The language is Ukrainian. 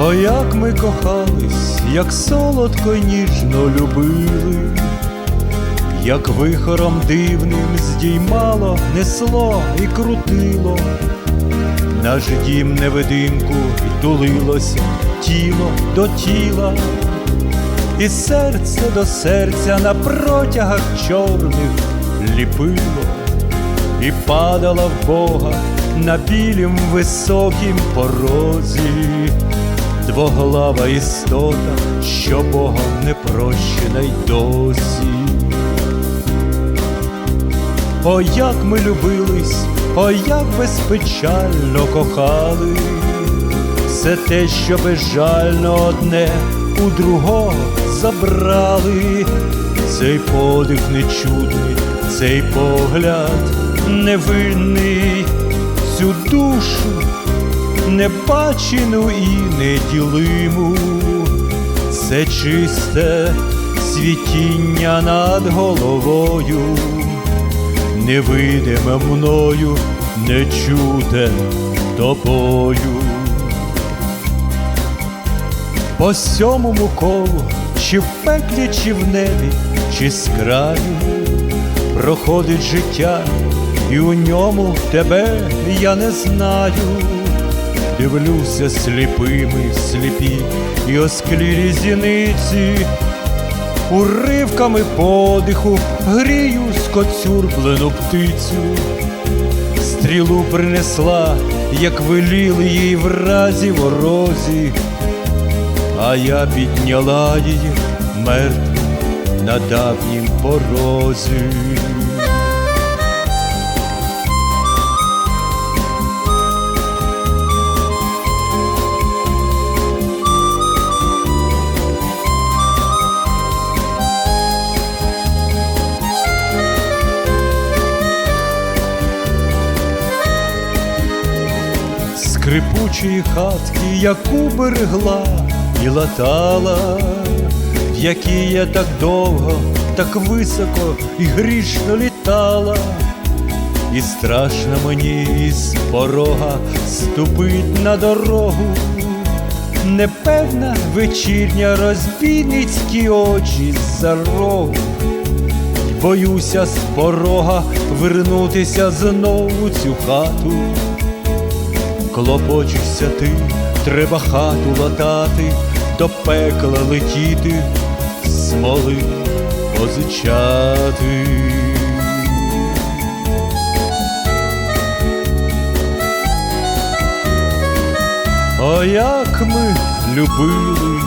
О, як ми кохались, як солодко й ніжно любили, як вихором дивним здіймало, несло і крутило, наш дім невидимку й тулилося тіло до тіла, і серце до серця на протягах чорних ліпило, і падала в Бога на білім високім порозі, двоглава істота, що Богом не прощена й досі. О, як ми любились, о, як безпечально кохали, все те, що безжально одне у другого забрали, цей подих нечутний, цей погляд невинний, цю душу небачену і неділиму, це чисте світіння над головою невидиме мною, не чуте тобою. По сьомому колу, чи в пеклі, чи в небі, чи з краю проходить життя, і у ньому тебе я не знаю. Дивлюся сліпими в сліпі і осклілі зіниці, уривками подиху грію скоцюрблену птицю, стрілу принесла, як веліли їй вразі ворозі, а я підняла її мертву на давнім порозі. Скрипучої хатки, яку берегла і латала, в якій я так довго, так високо і грішно літала, і страшно мені із порога ступить на дорогу, непевна вечірня розбійницькі очі за рогу. Боюся з порога вернутися знову цю хату. Клопочешся ти, треба хату латати, до пекла летіти, смоли позичати. О, як ми любили,